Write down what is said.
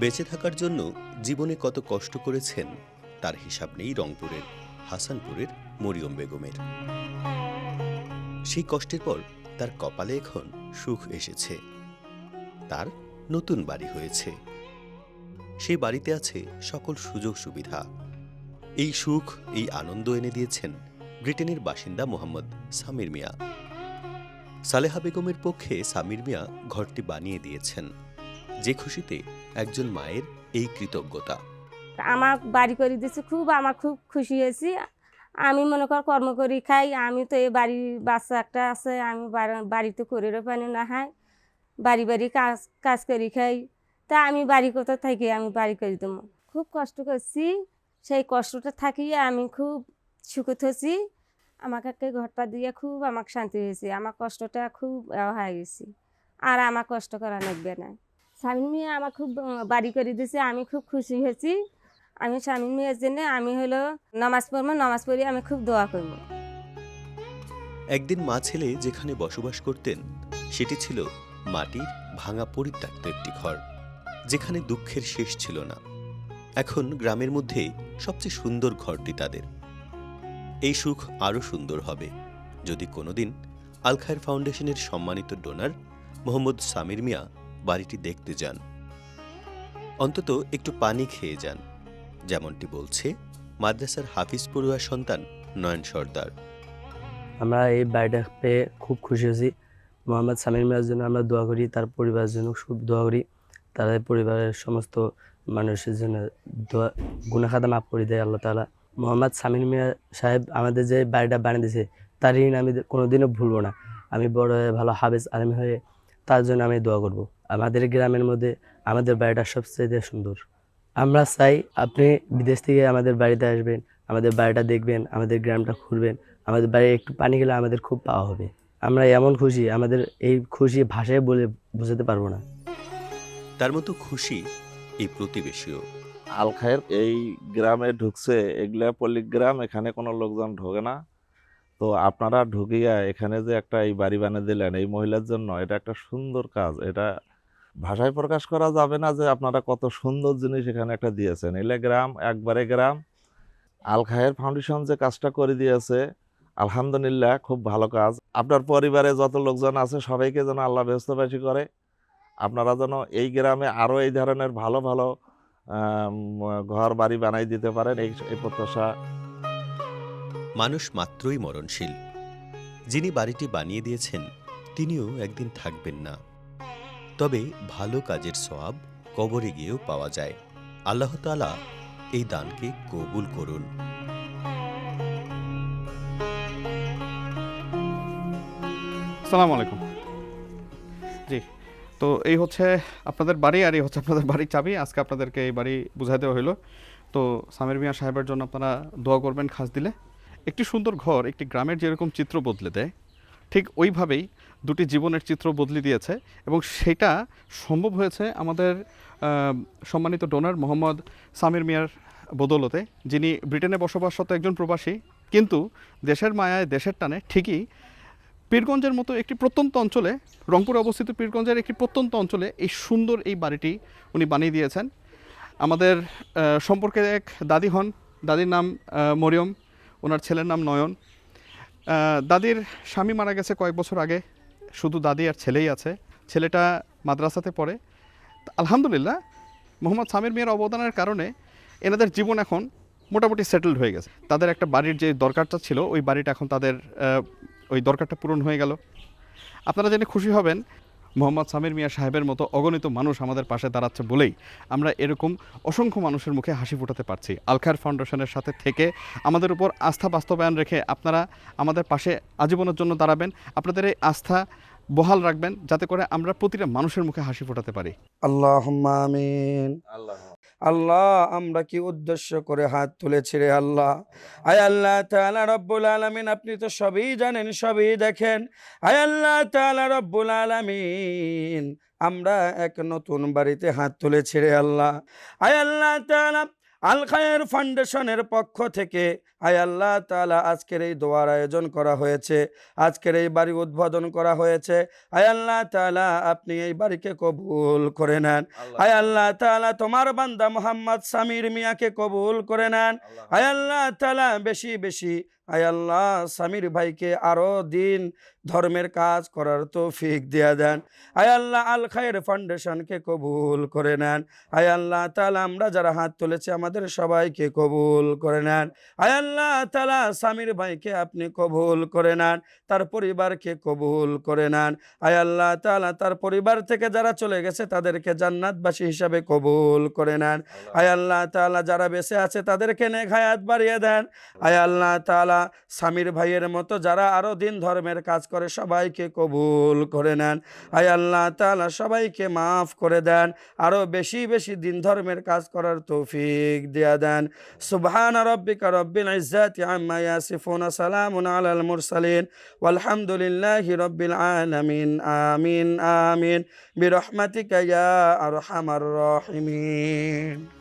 বেঁচে থাকার জন্য জীবনে কত কষ্ট করেছেন, তার হিসাব নেই রংপুরের, হাসানপুরের, মরিয়ম বেগমের। সেই কষ্টের পর তার কপালে এখন সুখ এসেছে। তার নতুন বাড়ি হয়েছে। সেই বাড়িতে আছে সকল সুযোগ সুবিধা। এই সুখ, এই আনন্দ এনে দিয়েছেন ব্রিটেনের বাসিন্দা মোহাম্মদ সামির মিয়া। সালেহা বেগমের পক্ষে সামির মিয়া ঘরটি বানিয়ে দিয়েছেন। যে খুশিতে একজন মায়ের এই কৃতজ্ঞতা। আমার বাড়ি করে দিচ্ছে খুব আমার খুব খুশি হয়েছি। আমি মনে কর কর্ম করি, খাই। আমি তো এই বাড়ির বাচ্চা একটা আছে, আমি বাড়ি- বাড়িতে করে পানি না হয় বাড়ি বাড়ি কাজ কাজ করি, খাই। তা আমি বাড়ি কোথাও থাকি আমি বাড়ি করে দেবো? খুব কষ্ট করছি। সেই কষ্টটা থাকিয়ে আমি খুব সুখে হয়েছি আমাকে একটা ঘরটা দিয়ে খুব আমাকে শান্তি হয়েছে। আমার কষ্টটা খুব হয়ে গেছি আর আমার কষ্ট করা লাগবে না। স্বামী মেয়ে আমার খুব বাড়ি করে দিয়েছে আমি খুব খুশি হয়েছি। আমি স্বামী মেয়ের জন্য আমি হলো নামাজ পড়ব, নামাজ পড়ি আমি খুব দোয়া করব। একদিন মা ছেলে যেখানে বসবাস করতেন, সেটি ছিল মাটির ভাঙা পরিত্যক্ত একটি ঘর, যেখানে দুঃখের শেষ ছিল না। এখন গ্রামের মধ্যে সবচেয়ে সুন্দর ঘরটি তাদের। এই সুখ আরও সুন্দর হবে। যদি কোনোদিন আলখায়ের ফাউন্ডেশনের সম্মানিত ডোনার মোহাম্মদ সামির মিয়া বাড়িটি দেখতে যান। অন্তত একটু পানি খেয়ে যান, যেমনটি বলছে মাদ্রাসার হাফিজ পড়ুয়া সন্তান নয়ন সর্দার। আমরা এই বাড়িটা পেয়ে খুব খুশি হয়েছি। মোহাম্মদ সামির মিয়ার জন্য আমরা দোয়া করি, তার পরিবারের জন্য খুব দোয়া করি। তাদের পরিবারের সমস্ত মানুষের জন্য দোয়া গুণাখাতা মাফ করে দেয় আল্লাহ তালা মোহাম্মদ সামির মিয়া সাহেব আমাদের যে বাড়িটা বানিয়ে দিয়েছে তার ঋণ আমি কোনোদিনও ভুলবো না। আমি বড় হয়ে ভালো হাফেজ আলম হয়ে তার জন্য আমি দোয়া করব। আমাদের গ্রামের মধ্যে আমাদের বাড়িটা সবচেয়ে সুন্দর। আমরা চাই আপনি বিদেশ থেকে আমাদের বাড়িতে আসবেন আমাদের বাড়িটা দেখবেন আমাদের গ্রামটা ঘুরবেন আমাদের বাড়ি একটু পানি গেলে আমাদের খুব পাওয়া হবে। আমরা এমন খুশি আমাদের এই খুশি ভাষায় বলে বোঝাতে পারব না। তার মতো খুশি এই প্রতিবেশীও। আলখায়ের এই গ্রামে ঢুকছে এগুলা পল্লীগ্রাম এখানে কোনো লোকজন ঢোকে না। তো আপনারা ঢুকিয়া এখানে যে একটা এই বাড়ি বানিয়ে দিলেন এই মহিলার জন্য এটা একটা সুন্দর কাজ এটা ভাষায় প্রকাশ করা যাবে না যে আপনারা কত সুন্দর জিনিস এখানে একটা দিয়েছেন। এলে গ্রাম, একবারে গ্রাম। আলখায়ের ফাউন্ডেশন যে কাজটা করে দিয়েছে, আলহামদুলিল্লাহ খুব ভালো কাজ। আপনার পরিবারে যত লোকজন আছে, সবাইকে যেন আল্লাহ ব্যস্তবাসী করে। আপনারা যেন এই গ্রামে আরও এই ধরনের ভালো ভালো ঘর বাড়ি বানাই দিতে পারেন এই প্রত্যাশা। মানুষ মাত্রই মরণশীল। যিনি বাড়িটি বানিয়ে দিয়েছেন, তিনিও একদিন থাকবেন না। তবে ভালো কাজের সওয়াব কবরে গিয়েও পাওয়া যায়। আল্লাহ তাআলা এই দানকে কবুল করুন। সালাম আলাইকুম। জি, তো এই হচ্ছে আপনাদের বাড়ি আর এই হচ্ছে আপনাদের বাড়ির চাবি। আজকে আপনাদেরকে এই বাড়ি বুঝাই দেওয়া হলো তো সামির মিয়া সাহেবের জন্য আপনারা দোয়া করবেন খাস দিলে। একটি সুন্দর ঘর, একটি গ্রামের যেরকম চিত্র বদলে দেয় ঠিক ওইভাবেই দুটি জীবনের চিত্র বদলে দিয়েছে এবং সেটা সম্ভব হয়েছে আমাদের সম্মানিত ডোনার মোহাম্মদ সামির মিয়ার বদৌলতে, যিনি ব্রিটেনে বসবাসরত একজন প্রবাসী। কিন্তু দেশের মায়ায়, দেশের টানে ঠিকই পীরগঞ্জের মতো একটি প্রত্যন্ত অঞ্চলে, রংপুরে অবস্থিত পীরগঞ্জের একটি প্রত্যন্ত অঞ্চলে এই সুন্দর এই বাড়িটি উনি বানিয়ে দিয়েছেন। আমাদের সম্পর্কে এক দাদি হন। দাদির নাম মরিয়ম। ওনার ছেলের নাম নয়ন। দাদির স্বামী মারা গেছে কয়েক বছর আগে। শুধু দাদি আর ছেলেই আছে। ছেলেটা মাদ্রাসাতে পড়ে। আলহামদুলিল্লাহ, মোহাম্মদ সামির মেয়ের অবদানের কারণে এনাদের জীবন এখন মোটামুটি সেটেলড হয়ে গেছে। তাদের একটা বাড়ির যে দরকারটা ছিল, ওই বাড়িটা এখন তাদের ওই দরকারটা পূরণ হয়ে গেল। আপনারা জেনে খুশি হবেন মোহাম্মদ সামির মিয়া সাহেবের মতো অগণিত মানুষ আমাদের পাশে দাঁড়াচ্ছে বলেই আমরা এরকম অসংখ্য মানুষের মুখে হাসি ফোটাতে পারছি। আলখার ফাউন্ডেশনের সাথে থেকে আমাদের উপর আস্থা বাস্তবায়ন রেখে আপনারা আমাদের পাশে আজীবনের জন্য দাঁড়াবেন। আপনাদের এই আস্থা বহাল রাখবেন যাতে করে আমরা প্রতিটা মানুষের মুখে হাসি ফোটাতে পারি। আল্লাহ আমিন। আল্লাহ আল্লাহ, আমরা কি উদ্দেশ্য করে হাত তুলেছি রে আল্লাহ? আয় আল্লাহ তালা রব্বুল আলমিন, আপনি তো সবই জানেন, সবই দেখেন। আয় আল্লাহ তালা রব্বুল আলমিন, আমরা এক নতুন বাড়িতে হাত তুলেছি রে আল্লাহ। আয় আল্লাহ তাআলা আল খায়ের ফাউন্ডেশনের পক্ষ থেকে আয় আল্লাহ তালা আজকের এই দোয়ার আয়োজন করা হয়েছে আজকের এই বাড়ি উদ্বোধন করা হয়েছে। আয় আল্লাহ তালা আপনি এই বাড়িকে কবুল করে নেন। আয় আল্লাহ তালা তোমার বান্দা মোহাম্মদ সামির মিয়াকে কবুল করে নেন। আয় আল্লাহ তালা বেশি বেশি আল্লাহ সামির ভাইকে আরও দিন ধর্মের কাজ করার তৌফিক দিয়া দেন। আয় আল্লাহ আল খায়ের ফাউন্ডেশনকে কবুল করে নেন। আয় আল্লাহ তালা আমরা যারা হাত তুলেছি আমাদের সবাইকে কবুল করে নেন। আয় আল্লাহ তাআলা সামির ভাইকে আপনি কবুল করে নেন তার পরিবারকে কবুল করে নেন। আয় আল্লাহ তাআলা তার পরিবার থেকে যারা চলে গেছে তাদেরকে জান্নাতবাসী হিসাবে কবুল করে নেন। আয় আল্লাহ তালা যারা বেঁচে আছে তাদেরকে নেক হায়াত বাড়িয়ে দেন। আয় আল্লাহ তাআলা সামির ভাইয়ের মতো যারা আরও দিন ধর্মের কাজ করে সবাইকে কবুল করে নেন। আয় আল্লাহ তাআলা সবাইকে মাফ করে দেন। আরও বেশি বেশি দিন ধর্মের কাজ করার তৌফিক দেয়া দেন। সুবহান রব্বিকা রব্বিল ইজ্জাতি আম্মা ইয়াসিফুন সালামুন আলাল মুরসালিন। walhamdulillahi rabbil alamin আমিন আমিন। বিরহমাতিকা ইয়া আরহামার রাহিমিন।